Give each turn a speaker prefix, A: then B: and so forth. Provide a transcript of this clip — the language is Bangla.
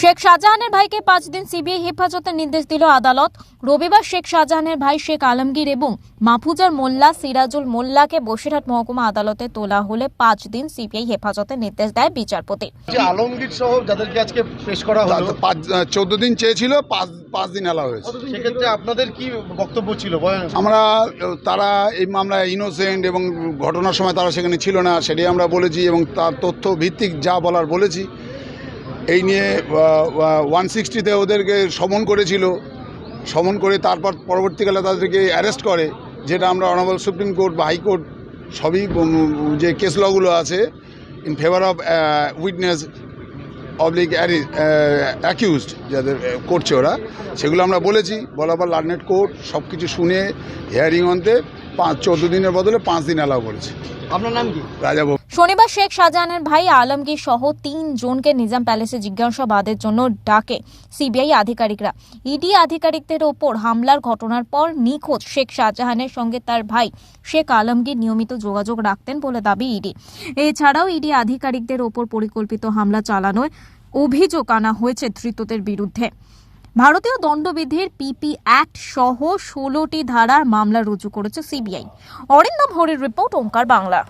A: শেখ শাহজাহানের ভাইকে পাঁচ দিন সিবিআই হেফাজতের নির্দেশ দিল আদালত। রবিবার শেখ শাহজাহানের ভাই শেখ আলমগীর এবং মাহফুজার মোল্লা সিরাজুল মোল্লাকে বসিরহাট মহকুমা আদালতে তোলা হলে পাঁচ দিন সিবিআই হেফাজতের নির্দেশ দেয় বিচারপতি।
B: আলমগীর সহ যাদেরকে আজকে পেশ করা হলো
C: পাঁচ চোদ্দ দিন চেয়েছিল পাঁচ পাঁচ দিন এলা হয়েছে।
B: সেক্ষেত্রে আপনাদের কি বক্তব্য ছিল?
C: আমরা তারা এই মামলায় ইনোসেন্ট এবং ঘটনার সময় তারা সেখানে ছিল না সেটাই আমরা বলেছি এবং তার তথ্য ভিত্তিক যা বলার বলেছি। এই নিয়ে ওয়ান সিক্সটিতে ওদেরকে সমন করেছিল। সমন করে তারপর পরবর্তীকালে তাদেরকে অ্যারেস্ট করে, যেটা আমরা অনারেবল সুপ্রিম কোর্ট বা হাইকোর্ট সবই যে কেস লগুলো আছে in favour of witness oblique accused যাদের করছে ওরা, সেগুলো আমরা বলেছি বলার পর লার্নেট কোর্ট সব কিছু শুনে হিয়ারিং অন্তে পাঁচ চোদ্দ দিনের বদলে পাঁচ দিন অ্যালাউ করেছে।
B: আপনার নাম কি?
C: রাজা
A: শনিবার শেখ শাহজাহানের ভাই আলমগীর সহ তিন জনকে নিজাম প্যালেসে জিজ্ঞাসাবাদের জন্য ডাকে সিবিআই আধিকারিকরা। ইডি আধিকারিকদের ওপর হামলার ঘটনার পর নিখোঁজ শেখ শাহজাহানের সঙ্গে তার ভাই শেখ আলমগীর নিয়মিত যোগাযোগ রাখতেন বলে দাবি ইডি। এছাড়াও ইডি আধিকারিকদের ওপর পরিকল্পিত হামলা চালানোয় অভিযোগ আনা হয়েছে ধৃতদের বিরুদ্ধে। ভারতীয় দণ্ডবিধির পিপি অ্যাক্ট সহ ষোলোটি ধারার মামলা রুজু করেছে সিবিআই। অরিন্দম হরির রিপোর্ট ওঙ্কার বাংলা।